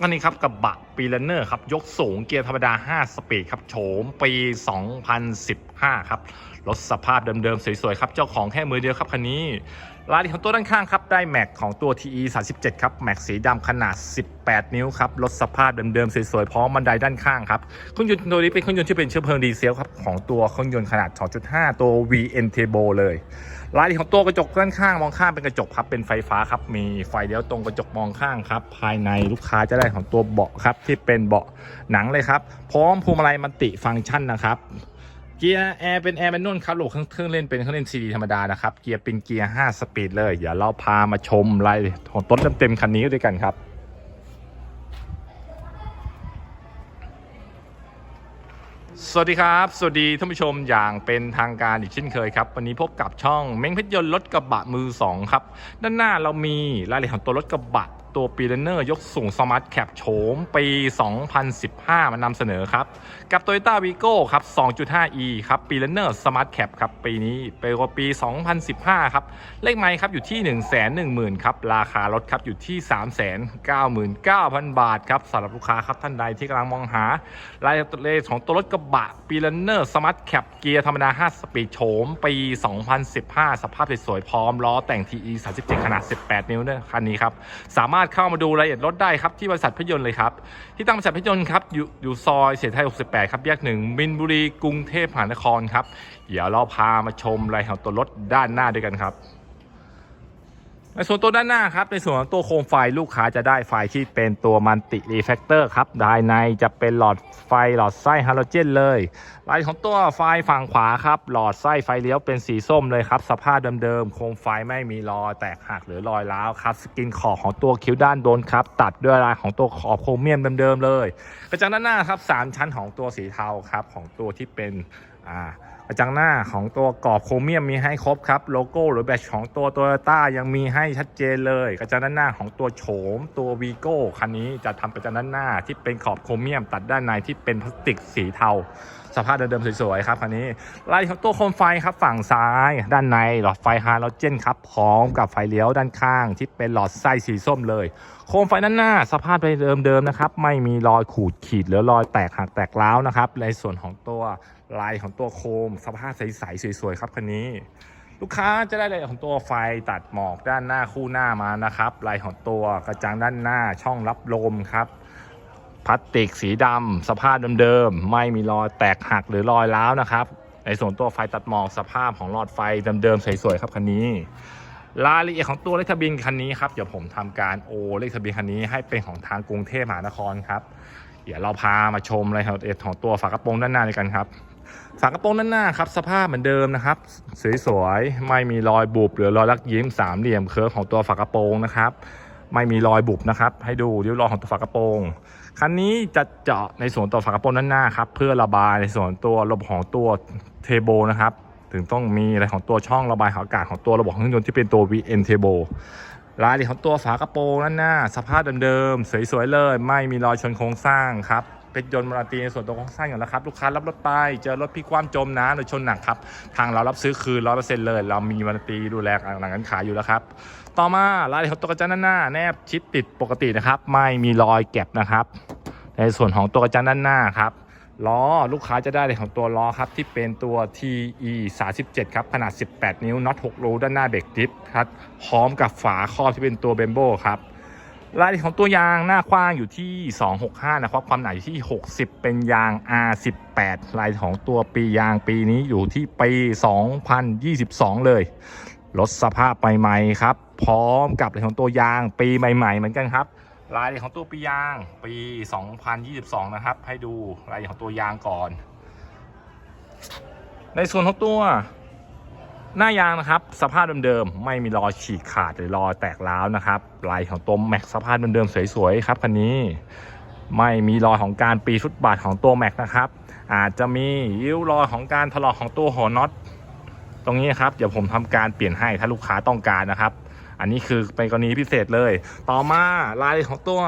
ก็นี้ครับกระบะปีลเนอร์ครับ ยกสูงเกียร์ธรรมดา 5 สปีดครับ โฉมปี 2015 ครับ รถสภาพเดิมๆ สวยๆ ครับ เจ้าของแค่มือเดียวครับคันนี้รายละเอียดของตัวด้านข้างครับได้แม็กของตัว TE 37ครับแม็กสีดำขนาด 18 นิ้วครับรถสภาพเดิมๆสวยๆพร้อมบันไดด้านข้างครับเครื่องยนต์ตัวนี้เป็นเครื่องยนต์ที่เป็นเชื้อเพลิงดีเซลครับของตัวเครื่องยนต์ขนาด 2.5 ตัว VN Turbo เลยรายละเอียดของตัวกระจกด้านข้างมองข้างเป็นกระจกพับเป็นไฟฟ้าครับมีไฟเลี้ยวตรงกระจกมองข้างครับภายในลูกค้าจะได้ของตัวเบาะครับที่เป็นเบาะหนังเลยครับพร้อมพวงมาลัยมัลติฟังก์ชันนะครับ เกียร์แอร์เป็นแอร์แมนนวลครับโหลดเครื่องเครื่องเล่นเป็นเครื่องเล่นซีดีธรรมดานะครับ เกียร์เป็นเกียร์ 5 สปีดเลย เดี๋ยวเราพามาชมรายของต้นเต็มๆคันนี้ด้วยกันครับสวัสดีครับ สวัสดีท่านผู้ชมอย่างเป็นทางการอีกเช่นเคยครับ วันนี้พบกับช่องเม้งเพชรยนต์รถกระบะมือ 2 ครับ ด้านหน้าเรามีรายละเอียดของตัวรถกระบะ ตัวปีเลนเนอร์ยกสูงสมาร์ทแคปโฉมปี 2015 มานำเสนอครับ กับ Toyota Vigo ครับ 2.5e ครับปีเลนเนอร์สมาร์ทแคปครับ ปีนี้เป็นกว่าปี 2015 ครับ เลขไมค์ครับ อยู่ที่ 1 1 0 0 0 0 ครับ ราคารถครับ อยู่ที่ 399,000 บาทครับสำหรับลูกค้าครับ ท่านใดที่กำลังมองหารายละเอียดของตัวรถกระบะปีเลนเนอร์สมาร์ทแคปเกียร์ธรรมดา 5 สปีดโฉมปี 2015 สภาพสวยๆพร้อมล้อแต่ง TE 37 ขนาด 18 นิ้วด้วยคันนี้ครับสามารถเข้ามาดูรายละเอียดรถได้ครับที่บริษัทพยนต์เลยครับ ที่ตั้งบริษัทพยนต์ครับอยู่อยู่ซอยเสียไทย 68 ครับแยกหนึ่งมินบุรีกรุงเทพมหานครครับ เดี๋ยวเราพามาชมรายละเอียดของตัวรถด้านหน้าด้วยกันครับ ในส่วนตัวด้านหน้าครับในส่วนของตัวโคมไฟลูกค้าจะได้ไฟที่เป็นตัวมันติรีแฟกเตอร์ครับภายในจะเป็นหลอดไฟหลอดไส้ฮาโลเจนเลยรายของตัวไฟฝั่งขวาครับ หลอดไส้ไฟเลี้ยวเป็นสีส้มเลยครับ สภาพเดิมๆโคมไฟไม่มีรอยแตกหักหรือรอยร้าวครับ สกินขอบของตัวคิ้วด้านบนครับ ตัดด้วยลายของตัวขอบโครเมียมเดิมๆเลยกระจังด้านหน้าครับสามชั้นของตัวสีเทาครับของตัวที่เป็นอ่า กระจังหน้าของตัวกรอบโครเมียมมีให้ครบครับ โลโก้หรือแบตของตัวโตโยต้ายังมีให้ชัดเจนเลย กระจังด้านหน้าของตัวโฉมตัววีโก้คันนี้จะทำกระจังด้านหน้าที่เป็นขอบโครเมียมตัดด้านในที่เป็นพลาสติกสีเทา สภาพเดิมๆสวยๆครับคันนี้ลายของตัวโคมไฟครับฝั่งซ้ายด้านในหลอดไฟฮาโลเจนครับพร้อมกับไฟเลี้ยวด้านข้างที่เป็นหลอดไส้สีส้มเลย โคมไฟด้านหน้า สภาพเดิมๆนะครับไม่มีรอยขูดขีดหรือรอยแตกหักแตกร้าวนะครับในส่วนของตัวลายของตัวโคม สภาพใสๆสวยๆครับคันนี้ลูกค้าจะได้ลายของตัวไฟตัดหมอกด้านหน้าคู่หน้ามานะครับลายของตัวกระจังด้านหน้าช่องรับลมครับ พลาสติกสีดำสภาพเดิมๆไม่มีรอยแตกหักหรือรอยร้าวนะครับ ในส่วนตัวไฟตัดหมอกสภาพของหลอดไฟเดิมๆสวยๆครับคันนี้รายละเอียดของตัวเลขทะเบียนคันนี้ครับเดี๋ยวผมทำการโอเลขทะเบียนคันนี้ให้เป็นของทางกรุงเทพมหานครครับ เดี๋ยวเราพามาชมรายละเอียดของตัวฝากระโปรงด้านหน้าด้วยกันครับ ฝากระโปรงด้านหน้าครับสภาพเหมือนเดิมนะครับสวยๆไม่มีรอยบุบหรือรอยลักยิ้มสามเหลี่ยมเคิร์ฟของตัวฝากระโปรงนะครับ ไม่มีรอยบุบนะครับ ให้ดูริ้วรอยของตัวฝากระโปรงคันนี้จะเจาะในส่วนตัวฝากระโปรงด้านหน้าครับเพื่อระบายในส่วนตัวระบบของตัวเทโบนะครับถึงต้องมีอะไรของตัวช่องระบายอากาศของตัวระบบเครื่องยนต์ที่เป็นตัว VN Turbo รายละเอียดของตัวฝากระโปรงด้านหน้า สภาพเดิมๆสวยๆเลย ไม่มีรอยชนโครงสร้างครับเป็นยนต์มาราตีในส่วนตัวโครงสร้างอย่างแล้วครับลูกค้ารับรถไปเจอรถพลิกคว่ำจมน้ำหรือชนหนักครับทางเรารับซื้อคืนร้อยเปอร์เซ็นต์เลย เรามีมาราตีดูแลหลังการขายอยู่แล้วครับ ต่อมารายของตัวกระจังด้านหน้า แนบชิดติดปกตินะครับ ไม่มีรอยแก็บนะครับ ในส่วนของตัวกระจังด้านหน้าครับล้อลูกค้าจะได้เลยของตัวล้อครับที่เป็นตัว TE 37ครับขนาด 18 นิ้วน็อต6รูด้านหน้าเบรกดิฟครับพร้อมกับฝาครอบที่เป็นตัวเบมโบครับรายละเอียดของตัวยางหน้ากว้างอยู่ที่ 265 นะครับ ความหนาอยู่ที่ 60 เป็นยาง R18 ลายของตัวปียางปีนี้อยู่ที่ปี 2022 เลย รถสภาพใหม่ๆครับ พร้อมกับรายของตัวยางปีใหม่ๆเหมือนกันครับรายของตัวปียางปี 2022 นะครับ ให้ดูรายของตัวยางก่อน ในส่วนของตัว หน้ายางนะครับ สภาพเดิมๆไม่มีรอยฉีกขาดหรือรอยแตกร้าวนะครับลายของตัวแม็กสภาพเดิมๆสวยๆครับคันนี้ไม่มีรอยของการปีชุดบาทของตัวแม็กนะครับ อาจจะมีริ้วรอยของการถลอกของตัวหัวน็อต ตรงนี้ครับเดี๋ยวผมทำการเปลี่ยนให้ถ้าลูกค้าต้องการนะครับ อันนี้คือเป็นกรณีพิเศษเลย ต่อมาลายของตัว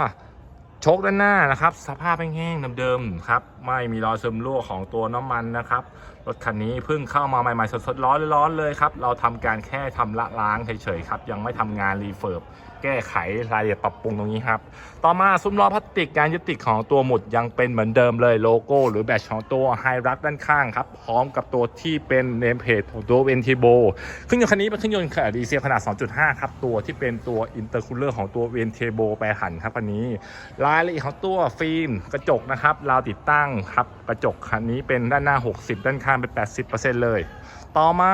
โชคด้านหน้านะครับ สภาพแห้งๆเดิมๆครับ ไม่มีรอยซึมรั่วของตัวน้ำมันนะครับรถคันนี้เพิ่งเข้ามาใหม่ๆสดๆร้อนๆเลยครับเราทำการแค่ทำละล้างเฉยๆครับยังไม่ทำงานรีเฟิร์บแก้ไขรายละเอียดปรับปรุงตรงนี้ครับต่อมาซุ้มล้อพลาสติกการยึดติดของตัวหมุดยังเป็นเหมือนเดิมเลยโลโก้หรือแบตของตัวไฮรักด้านข้างครับพร้อมกับตัวที่เป็นเนมเพจของตัวเวนทิโบเครื่องยนต์คันนี้เป็นเครื่องยนต์ขนาดดีเซลขนาด 2.5 ครับตัวที่เป็นตัวอินเตอร์คูลเลอร์ของตัวเวนเทโบแปรหันครับคันนี้ รายละเอียดของตัวฟิล์มกระจกนะครับเราติดตั้งครับกระจกคันนี้เป็นด้านหน้า 60 ด้านข้างเป็น 80%เลย ต่อมา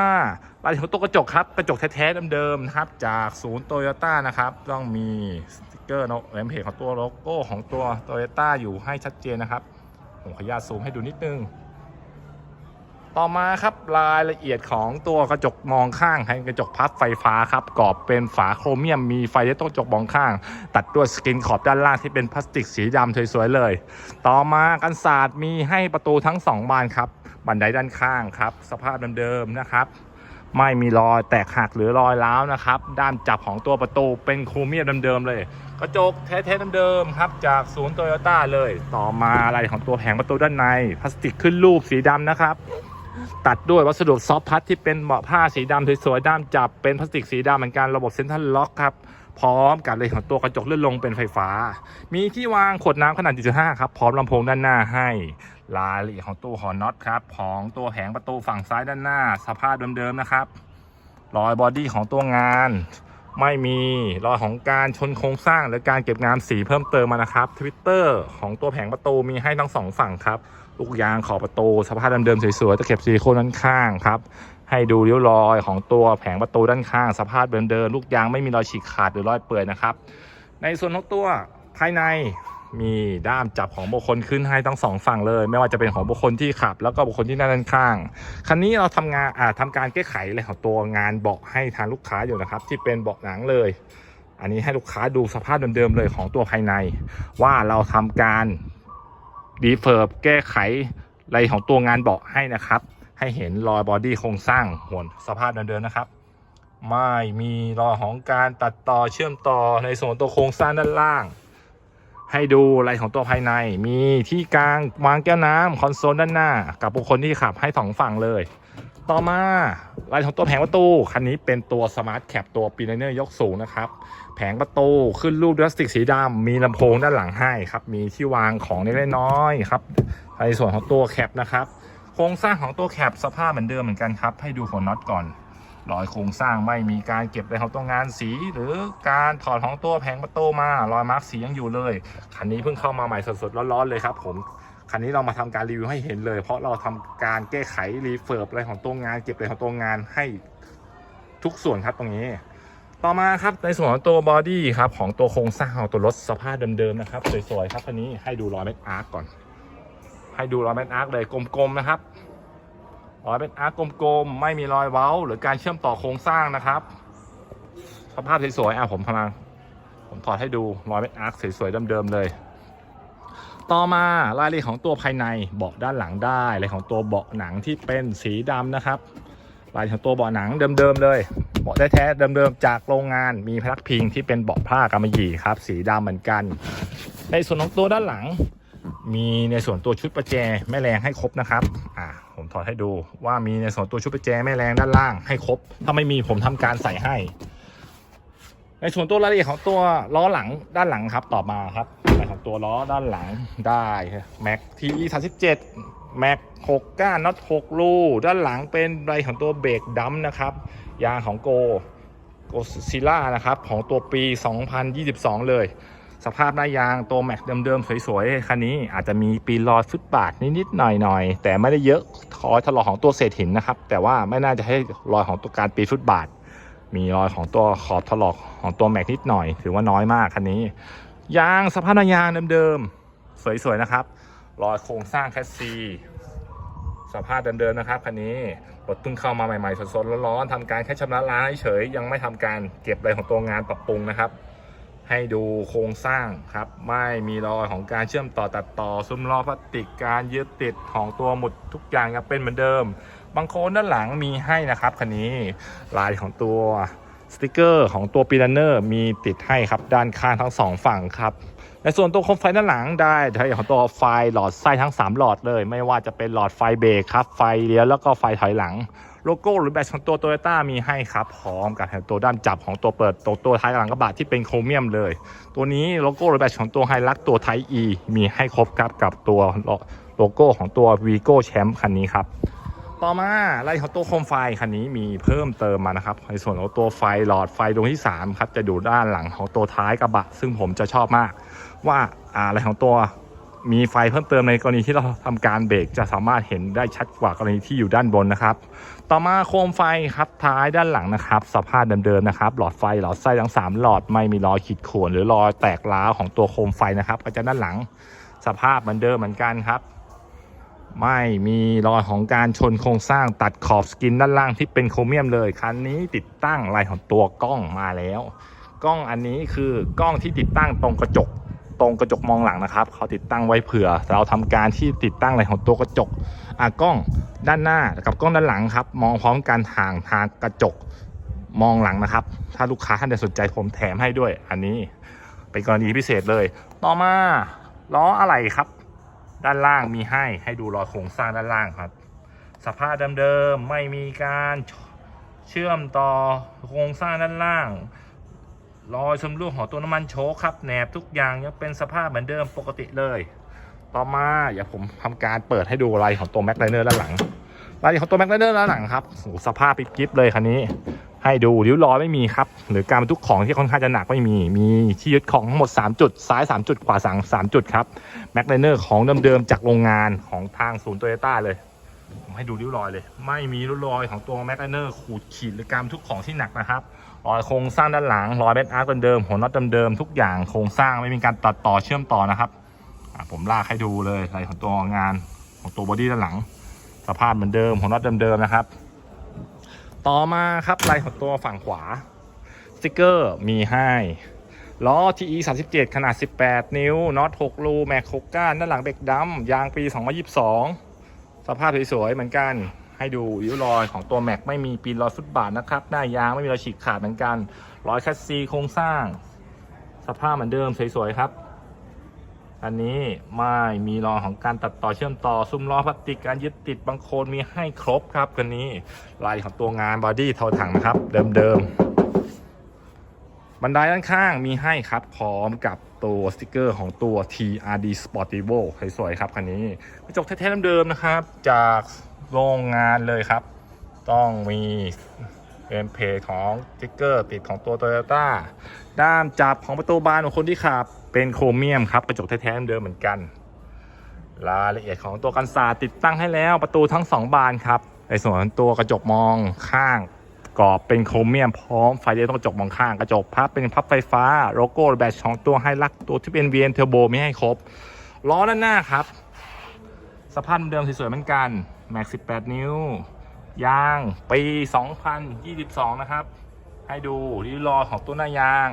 รายละเอียดของตัวกระจกครับ กระจกแท้ๆเดิมๆนะครับ จากศูนย์โตโยต้านะครับ ต้องมีสติกเกอร์เนาะแอมเพจของตัวโลโก้ของตัวโตโยต้าอยู่ให้ชัดเจนนะครับ ผมขออนุญาตซูมให้ดูนิดนึง ต่อมาครับรายละเอียดของตัวกระจกมองข้างให้กระจกพับไฟฟ้าครับกรอบเป็นฝาโครเมียมมีไฟที่ต้องกระจกมองข้าง ตัดด้วยสกินขอบด้านล่างที่เป็นพลาสติกสีดำสวยๆเลย ต่อมากันศาสตร์มีให้ประตูทั้ง 2 บานครับ บันไดด้านข้างครับ สภาพเดิมๆนะครับ ไม่มีรอยแตกหักหรือรอยร้าวนะครับ ด้านจับของตัวประตูเป็นโครเมียมเดิมๆเลย กระจกแท้ๆเดิมๆครับจากศูนย์โตโยต้าเลย ต่อมาอะไรของตัวแผงประตูด้านในพลาสติกขึ้นรูปสีดำนะครับ ตัดด้วยวัสดุซอฟพัดที่เป็นเบาะผ้าสีดำสวยๆด้ามจับเป็นพลาสติกสีดำเหมือนกันระบบเซ็นทรัลล็อกครับ พร้อมกับเลยของตัวกระจกเลื่อนลงเป็นไฟฟ้า มีที่วางขวดน้ำขนาด 1.5 ครับ พร้อมลำโพงด้านหน้าให้รายละเอียดของตัวหอน็อตครับของตัวแผงประตูฝั่งซ้ายด้านหน้า สภาพเดิมๆนะครับรอยบอดี้ของตัวงาน ไม่มีรอยของการชนโครงสร้างหรือการเก็บงานสีเพิ่มเติมมานะครับทวิตเตอร์ของตัวแผงประตูมีให้ทั้งสองฝั่งครับลูกยางขอบประตู สภาพเดิมๆสวยๆตะเข็บซีโคนด้านข้างครับให้ดูริ้วรอยของตัวแผงประตูด้านข้าง สภาพเดิมๆลูกยางไม่มีรอยฉีกขาดหรือรอยเปื่อยนะครับ ในส่วนของตัวภายใน มีด้ามจับของบุคคลขึ้นให้ทั้งสองฝั่งเลย ไม่ว่าจะเป็นของบุคคลที่ขับ แล้วก็บุคคลที่นั่งด้านข้าง คันนี้เราทำงานอ่าทำการแก้ไขเลยของตัวงานเบาะให้ทางลูกค้าอยู่นะครับ ที่เป็นเบาะหนังเลย อันนี้ให้ลูกค้าดูสภาพเดิมๆเลยของตัวภายใน ว่าเราทำการดีเฟิร์บแก้ไขอะไรของตัวงานเบาะให้นะครับ ให้เห็นรอยบอดี้โครงสร้างหวนสภาพเดิมๆนะครับไม่มีรอยของการตัดต่อเชื่อมต่อในส่วนตัวโครงสร้างด้านล่าง ให้ดูอะไรของตัวภายใน มีที่กลางวางแก้วน้ำคอนโซลด้านหน้า กับบุคคลที่ขับให้สองฝั่งเลย ต่อมาลายของตัวแผงประตู คันนี้เป็นตัวสมาร์ทแคปตัวปีนเนอร์ยกสูงนะครับ แผงประตูขึ้นรูปพลาสติกสีดำมีลำโพงด้านหลังให้ครับ มีที่วางของเล็กน้อยครับ ในส่วนของตัวแคปนะครับ โครงสร้างของตัวแคปสภาพเหมือนเดิมเหมือนกันครับ ให้ดูหัวน็อตก่อน รอยโครงสร้างไม่มีการเก็บอะไรของตัวงานสี หรือการถอดของตัวแผงประตูมารอยมาร์กสียังอยู่เลย คันนี้เพิ่งเข้ามาใหม่สดๆร้อนๆเลยครับผมคันนี้เรามาทำการรีวิวให้เห็นเลย เพราะเราทำการแก้ไขรีเฟิร์บอะไรของตัวงาน เก็บอะไรของตัวงานให้ทุกส่วนครับตรงนี้ ต่อมาครับในส่วนของตัวบอดี้ครับของตัวโครงสร้างของตัวรถสภาพเดิมๆนะครับสวยๆครับคันนี้ให้ดูรอยแม็กอาร์กก่อน ให้ดูรอยแม็กอาร์กเลยกลมๆนะครับ รอยเป็นอาร์กกลมๆ ไม่มีรอยเว้า หรือการเชื่อมต่อโครงสร้างนะครับสภาพสวยๆอะผมพลังผมถอดให้ดูรอยเป็นอาร์กสวยๆเดิมๆเลย ต่อมารายละเอียดของตัวภายในเบาะด้านหลังได้รายละเอียดของตัวเบาะหนังที่เป็นสีดำนะครับรายของตัวเบาะหนังเดิมๆเลยเบาะแท้ๆเดิมๆจากโรงงานมีพลักพิงที่เป็นเบาะผ้ากำมะหยี่ครับ สีดำเหมือนกัน ในส่วนของตัวด้านหลัง มีในส่วนตัวชุดประแจแม่แรงให้ครบนะครับอ่าผมถอดให้ดูว่ามีในส่วนตัวชุดประแจแม่แรงด้านล่างให้ครบ ถ้าไม่มีผมทำการใส่ให้ ในส่วนตัวรายละเอียดของตัวล้อหลังด้านหลังครับต่อมาครับในของตัวล้อด้านหลังได้แม็กทีสามสิบเจ็ดแม็กหกก้านน็อตหกรูด้านหลังเป็นไรของตัวเบรกดัมนะครับยางของโกโกซิล่านะครับของตัวปี 2022 เลย สภาพหน้ายางตัวแม็กเดิมๆ สวยๆ คันนี้อาจจะมีปีนรอยฟุตบาทนิดๆ หน่อยๆ แต่ไม่ได้เยอะคอยถลอกของตัวเศษหินนะครับ แต่ว่าไม่น่าจะให้รอยของตัวการปีนฟุตบาท มีรอยของตัวขอบถลอกของตัวแม็กนิดหน่อย ถือว่าน้อยมากคันนี้ ยางสภาพหน้ายางเดิมๆ สวยๆ นะครับ รอยโครงสร้างแคสซีสภาพเดิมๆนะครับคันนี้รถเพิ่งเข้ามาใหม่ๆสดๆร้อนๆทำการแค่ชำระล้างเฉยๆยังไม่ทำการเก็บอะไรของตัวงานปรับปรุงนะครับ ให้ดูโครงสร้างครับ ไม่มีรอยของการเชื่อมต่อตัดต่อ ซุ้มล้อพลาสติกการยึดติดของตัวหมุดทุกอย่างยังเป็นเหมือนเดิม บางโคนด้านหลังมีให้นะครับคันนี้ลายของตัวสติกเกอร์ของตัวปีลันเนอร์มีติดให้ครับด้านข้างทั้งสองฝั่งครับในส่วนตัวโคมไฟด้านหลังได้ใช้ของตัวไฟหลอดไส้ทั้ง 3 หลอดเลย ไม่ว่าจะเป็นหลอดไฟเบรกครับไฟเลี้ยวแล้วก็ไฟถอยหลัง โลโก้หรือแบตของตัวโตโยต้ามีให้ครับพร้อมกับตัวด้านจับของตัวเปิดตัวตัวท้ายหลังกระบะที่เป็นโครเมียมเลย ตัวนี้โลโก้หรือแบตของตัวไฮลักตัวไทอีมีให้ครบครับกับตัวโลโก้ของตัว Vigo Champ คันนี้ครับต่อมาไล่ของตัวโคมไฟคันนี้มีเพิ่มเติมมานะครับในส่วนของตัวไฟหลอดไฟดวงที่3ครับจะอยู่ด้านหลังของตัวท้ายกระบะ ซึ่งผมจะชอบมาก ว่าอะไรของตัวมีไฟเพิ่มเติมในกรณีที่เราทำการเบรกจะสามารถเห็นได้ชัดกว่ากรณีที่อยู่ด้านบนนะครับ ต่อมาโคมไฟครับท้ายด้านหลังนะครับ สภาพเดิมๆนะครับ หลอดไฟหลอดไส้ทั้ง 3 หลอดไม่มีรอยขีดข่วนหรือรอยแตกร้าวของตัวโคมไฟนะครับก็จะด้านหลังสภาพเหมือนเดิมเหมือนกันครับ ไม่มีรอยของการชนโครงสร้างตัดขอบสกินด้านล่างที่เป็นโครเมียมเลยคันนี้ติดตั้งลายของตัวกล้องมาแล้ว กล้องอันนี้คือกล้องที่ติดตั้งตรงกระจก ตรงกระจกมองหลังนะครับเขาติดตั้งไว้เผื่อ เราทำการที่ติดตั้งลายของตัวกระจกอะกล้องด้านหน้ากับกล้องด้านหลังครับ มองพร้อมกันห่างทางกระจกมองหลังนะครับ ถ้าลูกค้าท่านใดสนใจผมแถมให้ด้วย อันนี้เป็นกรณีพิเศษเลย ต่อมาล้ออะไรครับ ด้านล่างมีให้ให้ดูรอยโครงสร้างด้านล่างครับ สภาพเดิมๆไม่มีการเชื่อมต่อโครงสร้างด้านล่าง รอยชำรุดของตัวน้ำมันโชคครับแหนบทุกอย่างยังเป็นสภาพเหมือนเดิมปกติเลย ต่อมาอย่าผมทำการเปิดให้ดูลายของตัวแม็กไลเนอร์ด้านหลังลายของตัวแม็กไลเนอร์ด้านหลังครับสภาพปิ๊บๆเลยคันนี้ ให้ดูริ้วรอยไม่มีครับ หรือการบรรทุกของที่ค่อนข้างจะหนักไม่มี มีที่ยึดของทั้งหมด 3 จุด ซ้าย 3 จุดขวา3 3จุดครับแม็กไลเนอร์ของเดิมๆจากโรงงานของทางศูนย์โตโยต้าเลยผมให้ดูริ้วรอยเลย ไม่มีริ้วรอยของตัวแม็กไลเนอร์ขูดขีดหรือการบรรทุกของที่หนักนะครับ รอยโครงสร้างด้านหลังรอยเบนอาร์คเดิมหัวน็อตเดิมๆทุกอย่างโครงสร้างไม่มีการตัดต่อเชื่อมต่อนะครับผมลากให้ดูเลยรายของตัวงานของตัวบอดี้ด้านหลัง สภาพเหมือนเดิมหัวน็อตเดิมๆนะครับ ต่อมาครับลายของตัวฝั่งขวาสติกเกอร์มีให้ล้อ TE 37 ขนาด 18 นิ้วน็อต6รูแม็ก6ก้านด้านหลังเบรกดำยางปี 2022 สภาพสวยๆเหมือนกัน ให้ดูริ้วรอยของตัวแม็กไม่มีปีนรอยฟุตบาทนะครับหน้ายางไม่มีรอยฉีกขาดเหมือนกันรอยคัสซีโครงสร้าง สภาพเหมือนเดิมสวยๆครับอันนี้ไม่มีรอยของการตัดต่อเชื่อมต่อซุ้มล้อพลาสติกการยึดติดบางโคนมีให้ครบครับคันนี้ลายของตัวงานบอดี้เทาถังนะครับ เดิมๆบันไดด้านข้างมีให้ครับ พร้อมกับตัวสติกเกอร์ของตัว TRD Sportivo สวยๆครับคันนี้กระจกแท้ๆเดิมๆนะครับ จาก โรงงานเลยครับ ต้องมีเป็นเพของติ๊กเกอร์ติดของตัว Toyota ด้ามจับของประตูบานของคนที่ขับ เป็นโครเมียมครับกระจกแท้ๆเดิมเหมือนกัน รายละเอียดของตัวกันศาสติดตั้งให้แล้วประตูทั้งสองบานครับ ในส่วนตัวกระจกมองข้างกรอบเป็นโครเมียมพร้อมไฟเลี้ยวตรงกระจกมองข้างกระจกพับเป็นพับไฟฟ้าโลโก้แบตของตัวไฮลักตัวที่เป็น VN Turbo ไม่ให้ครบล้อด้านหน้าครับสภาพเดิมสวยๆเหมือนกัน แม็ก18 นิ้ว ยางปี 2022 นะครับ ให้ดูริ้วรอยของตัวหน้ายาง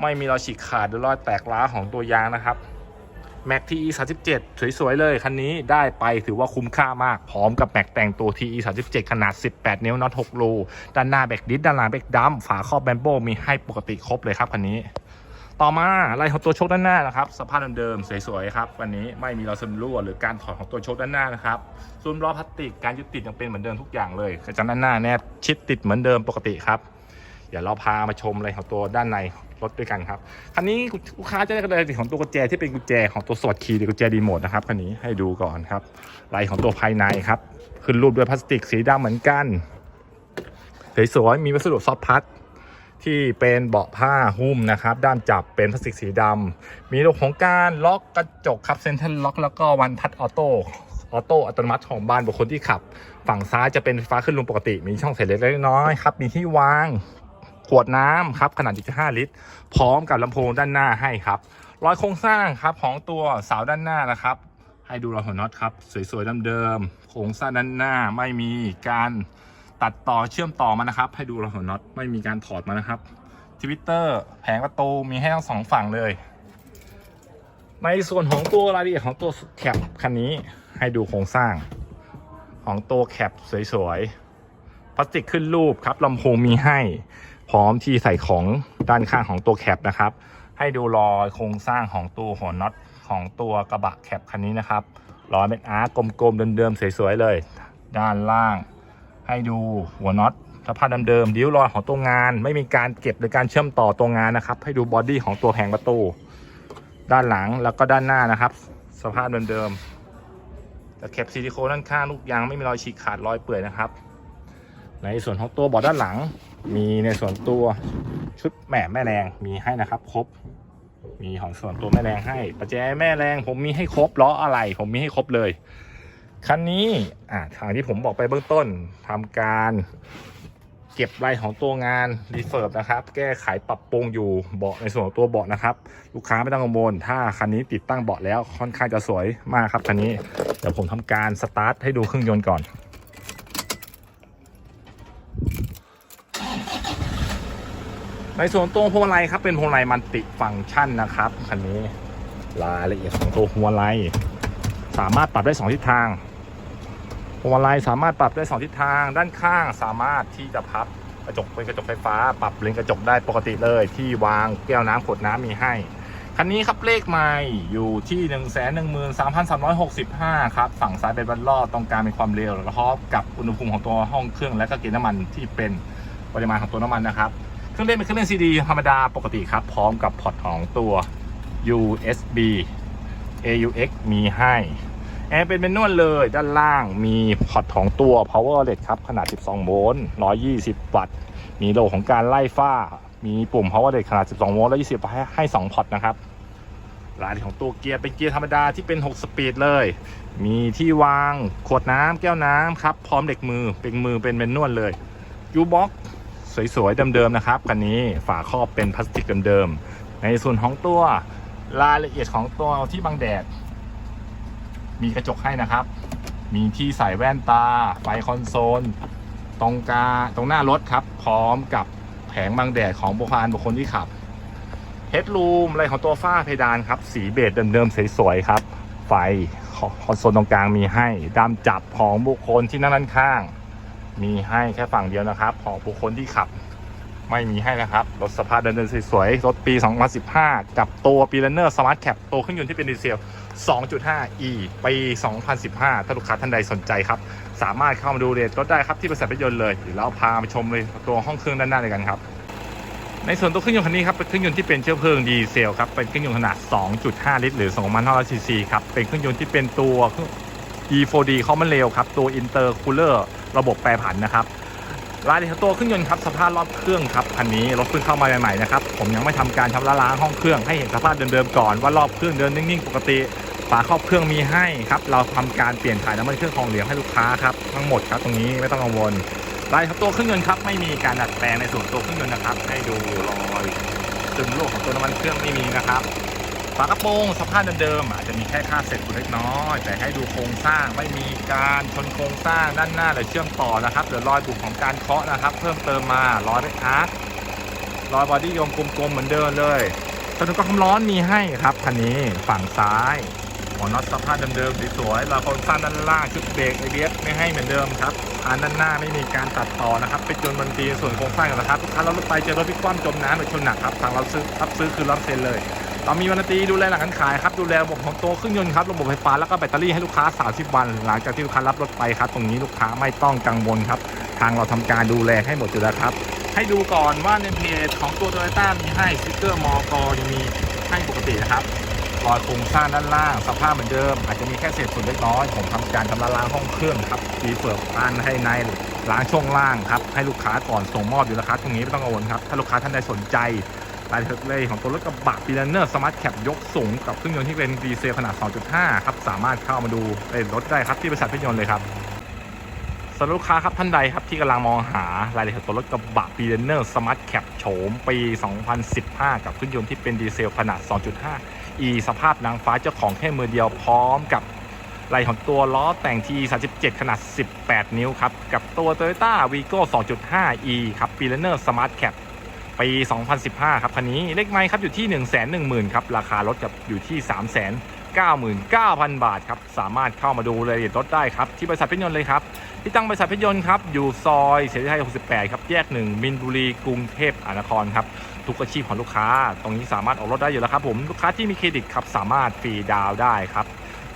ไม่มีรอยฉีกขาดหรือรอยแตกร้าวของตัวยางนะครับแม็ก TE 37สวยๆเลยคันนี้ได้ไปถือว่าคุ้มค่ามาก พร้อมกับแม็กแต่งตัว TE 37ขนาด 18 นิ้วน็อต6รูด้านหน้าแบกดิสด้านหลังแบกดัมฝาครอบแบมโบมีให้ปกติครบเลยครับคันนี้ ต่อมาลายของตัวโชคด้านหน้านะครับสภาพเดิมๆสวยๆครับวันนี้ไม่มีรอยซึมรั่วหรือการถอดของตัวโชคด้านหน้านะครับซุ้มล้อพลาสติกการยึดติดยังเป็นเหมือนเดิมทุกอย่างเลยกระจังด้านหน้าแนบชิดติดเหมือนเดิมปกติครับเดี๋ยวเราพามาชมอะไรของตัวด้านในรถด้วยกันครับคันนี้ลูกค้าจะได้กระดาษของตัวกุญแจที่เป็นกุญแจของตัวสวดคีย์หรือกุญแจรีโมทนะครับคันนี้ให้ดูก่อนครับลายของตัวภายในครับขึ้นรูปด้วยพลาสติกสีดำเหมือนกันสวยๆมีวัสดุซอฟต์พลัส ที่เป็นเบาะผ้าหุ้มนะครับ ด้านจับเป็นพลาสติกสีดำมีระบบของการล็อกกระจกครับเซ็นทรัลล็อกแล้วก็วันทัชออโต้ออโต้อัตโนมัติของบ้านบุคคลที่ขับ ฝั่งซ้ายจะเป็นไฟฟ้าขึ้นลงปกติ มีช่องใส่เล็กน้อยครับ มีที่วางขวดน้ำครับขนาด 1.5 ลิตร พร้อมกับลำโพงด้านหน้าให้ครับรอยโครงสร้างครับของตัวเสาด้านหน้านะครับ ให้ดูรอยหัวน็อตครับ สวยๆเดิมๆโครงสร้างด้านหน้าไม่มีการ ตัดต่อเชื่อมต่อมานะครับ ให้ดูรอยหัวน็อตไม่มีการถอดมานะครับทวิตเตอร์แผงประตูมีให้ทั้งสองฝั่งเลย ในส่วนของตัวรายละเอียดของตัวแคปคันนี้ให้ดูโครงสร้าง ของตัวแคปสวยๆพลาสติกขึ้นรูปครับลำโพงมีให้พร้อมที่ใส่ของด้านข้างของตัวแคปนะครับ ให้ดูรอยโครงสร้างของตัวหัวน็อตของตัวกระบะแคปคันนี้นะครับรอยเป็นอาร์กลมๆเดิมๆสวยๆเลย ด้านล่าง ให้ดูหัวน็อตสภาพเดิมๆดิ้วรอยของตัวงาน ไม่มีการเก็บหรือการเชื่อมต่อตัวงานนะครับ ให้ดูบอดี้ของตัวแผงประตู ด้านหลังแล้วก็ด้านหน้านะครับ สภาพเดิมๆแต่แคปซิลิโคนด้านข้างลูกยางไม่มีรอยฉีกขาดรอยเปื่อยนะครับ ในส่วนของตัวบาะด้านหลัง มีในส่วนตัวชุดแหม่แม่แรงมีให้นะครับครบมีของส่วนตัวแม่แรงให้ประแจแม่แรงผมมีให้ครบล้ออะไรผมมีให้ครบเลย คันนี้อ่าทางที่ผมบอกไปเบื้องต้นทำการเก็บรายของตัวงานรีเฟิร์บนะครับ แก้ไขปรับปรุงอยู่เบาะในส่วนของตัวเบาะนะครับ ลูกค้าไม่ต้องกังวลถ้าคันนี้ติดตั้งเบาะแล้วค่อนข้างจะสวยมากครับคันนี้เดี๋ยวผมทำการสตาร์ทให้ดูเครื่องยนต์ก่อนในส่วนตัวพวงมาลัยครับเป็นพวงมาลัยมันติฟังก์ชันนะครับคันนี้รายละเอียดของตัวพวงมาลัยสามารถปรับได้สองทิศทาง พวงมาลัยสามารถปรับได้สองทิศทาง ด้านข้างสามารถที่จะพับกระจกเป็นกระจกไฟฟ้า ปรับเลนกระจกได้ปกติเลย ที่วางแก้วน้ำขวดน้ำมีให้ คันนี้ครับเลขไมล์อยู่ที่1 1 3 3 6 5ครับฝั่งซ้ายเป็นบัลลอดตรงกลางเป็นความเร็วแล้วก็กับอุณหภูมิของตัวห้องเครื่องและก็เกณฑ์น้ำมันที่เป็นปริมาณของตัวน้ำมันนะครับเครื่องเล่นเป็นเครื่องเล่นซีดีธรรมดาปกติครับ พร้อมกับพอร์ตของตัว USB AUX มีให้ แอร์เป็นเมนนวลเลย ด้านล่างมีพอร์ตของตัว Power Outlet ครับ ขนาด 12 โวลต์ 120 วัตต์ มีโหลของการไล่ฝ้า มีปุ่ม Power Outlet ขนาด 12 โวลต์ 120ให้ให้ 2 พอร์ตนะครับรายละเอียดของตัวเกียร์เป็นเกียร์ธรรมดาที่เป็น 6 สปีดเลย มีที่วางขวดน้ำแก้วน้ำครับ พร้อมเด็กมือ เป็นมือเป็นเมนวลเลยยูบ็อกสวยๆเดิมๆนะครับคันนี้ฝาครอบเป็นพลาสติกเดิมๆในส่วนของตัวรายละเอียดของตัวที่บังแดด มีกระจกให้นะครับ มีที่ใส่แว่นตา ไฟคอนโซล ตรงกลางตรงหน้ารถครับ พร้อมกับแผงบังแดดของบุคคลบุคคลที่ขับเฮดรูมอะไรของตัวฝ้าเพดานครับ สีเบจเดิมๆสวยๆครับ ไฟคอนโซลตรงกลางมีให้ดามจับของบุคคลที่นั่งด้านข้าง มีให้แค่ฝั่งเดียวนะครับ ของบุคคลที่ขับไม่มีให้นะครับ รถสภาพเดินๆสวยๆ รถปี 2015 กับตัวปีเลนเนอร์สมาร์ทแคปตัวเครื่องยนต์ที่เป็นดีเซล 2.5e ปี 2015 ถ้าลูกค้าท่านใดสนใจครับ สามารถเข้ามาดูเรทรถได้ครับที่บริษัทรถยนต์เลยเดี๋ยวเราพาไปชมเลยตัวห้องเครื่องด้านหน้าเลยกันครับ ในส่วนตัวเครื่องยนต์คันนี้ครับเป็นเครื่องยนต์ที่เป็นเชื้อเพลิงดีเซลครับเป็นเครื่องยนต์ขนาด 2.5 ลิตรหรือ2,500ซีซีครับเป็นเครื่องยนต์ที่เป็นตัว E4D เขามันเร็วครับตัว Intercooler ระบบแปรผันนะครับรายละเอียดตัวเครื่องยนต์ครับสภาพรอบเครื่องครับคันนี้รถเพิ่งเข้ามาใหม่ๆนะครับผมยังไม่ทำการชำระล้างห้องเครื่องให้เห็นสภาพเดิมๆก่อนว่ารอบเครื่องเดินนิ่งๆปกติ ฝาครอบเครื่องมีให้ครับ เราทำการเปลี่ยนถ่ายน้ำมันเครื่องของเหลวให้ลูกค้าครับทั้งหมดครับตรงนี้ไม่ต้องกังวลรายละเอียดของตัวเครื่องยนต์ครับไม่มีการดัดแปลงในส่วนตัวเครื่องยนต์นะครับ ให้ดูรอยซึมโลกของตัวน้ำมันเครื่องไม่มีนะครับฝากระโปรงสภาพเดิมๆอาจจะมีแค่ค่าเสร็จเล็กน้อย แต่ให้ดูโครงสร้างไม่มีการชนโครงสร้างด้านหน้าหรือเชื่อมต่อนะครับหรือรอยบุบของการเคาะนะครับ เพิ่มเติมมารอยเป็นอาร์ครอยบอดี้ยงกลมๆเหมือนเดิมเลยสนุกกับความร้อนมีให้ครับคันนี้ฝั่งซ้าย หัวน็อตสภาพเดิมๆสวยๆรอยโครงสร้างด้านล่างชุดเบรกไอเบียสไม่ให้เหมือนเดิมครับอันด้านหน้าไม่มีการตัดต่อนะครับไปจนบันตีส่วนโครงสร้างกันะครับถ้าเรารถไปเจอรถพิกคว่ำจมน้ำหรือชนหนักครับทางเราซื้อรับซื้อคือรับเซ็นเลยเรามีวันตีดูแลหลังการขายครับดูแลระบบของตัวเครื่องยนต์ครับระบบไฟฟ้าแล้วก็แบตเตอรี่ให้ลูกค้า 30 วัน หลังจากที่ลูกค้ารับรถไปครับ ตรงนี้ลูกค้าไม่ต้องกังวลครับ ทางเราทำการดูแลให้หมดอยู่แล้วครับ ให้ดูก่อนว่าในเพจของตัวโตโยต้ามีให้สติ๊กเกอร์มอกยังมีให้ปกตินะครับ รอยโครงสร้างด้านล่าง สภาพเหมือนเดิม อาจจะมีแค่เศษส่วนเล็กน้อย ผมทำการทำละล้างห้องเครื่องครับดีเฟิร์กอันให้ในล้างช่วงล่างครับให้ลูกค้าก่อนส่งมอบอยู่แล้วครับตรงนี้ไม่ต้องกังวลครับถ้าลูกค้าท่านใดสนใจรายละเอียดของตัวรถกระบะปีเลนเนอร์สมาร์ทแคปยกสูงกับเครื่องยนต์ที่เป็นดีเซลขนาด 2.5 ครับ สามารถเข้ามาดูเอ่อรถได้ครับที่บริษัทรถยนต์เลยครับสำหรับลูกค้าครับท่านใดครับที่กำลังมองหารายละเอียดตัวรถกระบะปีเลนเนอร์สมาร์ทแคปโฉมปี 2015 กับเครื่องยนต์ที่เป็นดีเซลขนาด 2.5 e สภาพนางฟ้าเจ้าของแค่มือเดียวพร้อมกับรายของตัวล้อแต่งที37ขนาด 18 นิ้วครับ กับตัว Toyota Vigo 2.5 e ครับปีลเนอร์สมาร์ทแคปปี 2015 ครับคันนี้เลขไมค์ครับอยู่ที่ 1 1 0 0 0 0ครับ ราคารถกับอยู่ที่ 399,000 บาทครับ สามารถเข้ามาดูรายละเอียดรถได้ครับ ที่บริษัทพชรยนต์เลยครับ ที่ตั้งบริษัทพชรยนต์ครับ อยู่ซอยเสรีไทย 68 ครับ แยก 1 มินบุรี กรุงเทพมหานครครับ ทุกอาชีพของลูกค้า ตรงนี้สามารถออกรถได้อยู่แล้วครับผมลูกค้าที่มีเครดิตครับสามารถฟรีดาวได้ครับ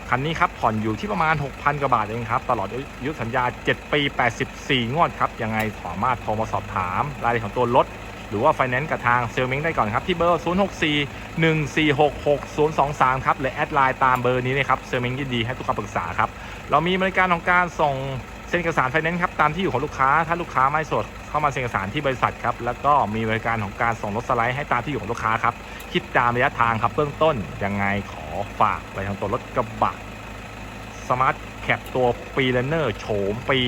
คันนี้ครับผ่อนอยู่ที่ประมาณ 6,000 กว่าบาทเองครับ ตลอดอายุสัญญา 7 ปี 84 งวดครับ ยังไงสามารถโทรมาสอบถาม รายละเอียดของตัวรถ หรือว่าไฟแนนซ์กับทางเซลเม้งได้ก่อนครับ ที่เบอร์ 064 146 6023 ครับหรือแอดไลน์ตามเบอร์นี้เลยครับเซลเม้งยินดีให้ทุกคำปรึกษาครับ เรามีบริการของการส่ง ซ็นเอกสารไฟแนนซ์ครับตามที่อยู่ของลูกค้าถ้าลูกค้าไม่สดเข้ามาเซ็นเอกสารที่บริษัทครับแล้วก็มีบริการของการส่งรถสไลด์ให้ตามที่อยู่ของลูกค้าครับคิดตามระยะทางครับเบื้องต้นยังไงขอฝากไปทางตัวรถกระบะสมาร์ทแคปตัวปีเลนเนอร์โฉมปี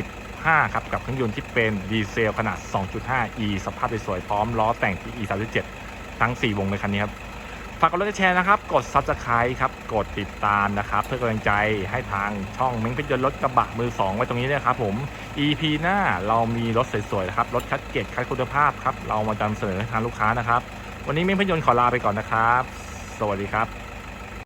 2015 ครับกับเครื่องยนต์ที่เป็นดีเซลขนาด 2.5e สภาพสวยๆพร้อมล้อแต่งที่ e 37 ทั้ง 4 วงเลยคันนี้ครับ ฝากกดไลค์แชร์นะครับ กด Subscribe ครับ กดติดตามนะครับ เพื่อกำลังใจให้ทางช่องเม้งเพชรยนรถกระบะมือ 2 ไว้ตรงนี้เลยครับผม EP หน้าเรามีรถสวยๆนะครับ รถคัดเกตคัดคุณภาพครับ เรามาจำเสนอให้ทางลูกค้านะครับ วันนี้เม้งเพชรยนขอลาไปก่อนนะครับ สวัสดีครับ